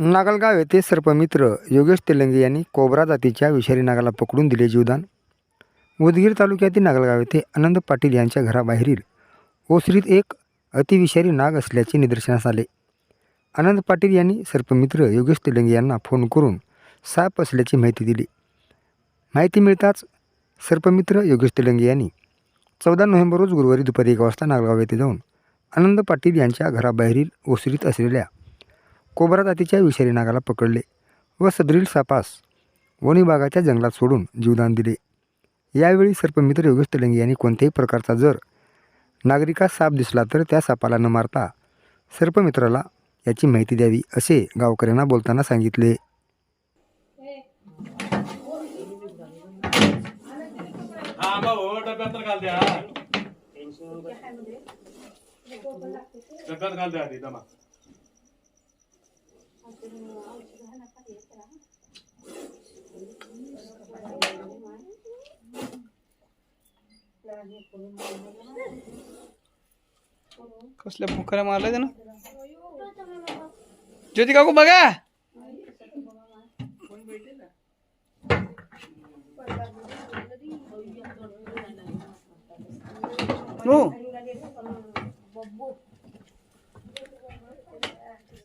नागलगाव येथे सर्पमित्र योगेश तेलंगे यांनी कोबरा जातीच्या विषारी नागाला पकडून दिले जीवदान. उदगीर तालुक्यातील नागलगाव येथे आनंद पाटील यांच्या घराबाहेरील ओसरीत एक अतिविषारी नाग असल्याचे निदर्शनास आले. आनंद पाटील यांनी सर्पमित्र योगेश तेलंगे यांना फोन करून साप असल्याची माहिती दिली. माहिती मिळताच सर्पमित्र योगेश तेलंगे यांनी चौदा नोव्हेंबर रोज गुरुवारी दुपारी एक वाजता नागलगाव येथे जाऊन आनंद पाटील यांच्या घराबाहेरील ओसरीत असलेल्या कोबरा जातीच्या विषारी नागाला पकडले व सदरील सापास वनविभागाच्या जंगलात सोडून जीवदान दिले. यावेळी सर्पमित्र योगेश तेलंगे यांनी कोणत्याही प्रकारचा जर नागरिकास साप दिसला तर त्या सापाला न मारता सर्पमित्राला याची माहिती द्यावी असे गावकऱ्यांना बोलताना सांगितले. डब्यात तर कसल्या भुकऱ्या मारल्या त्यानं? ज्योती काकू बघा! हो.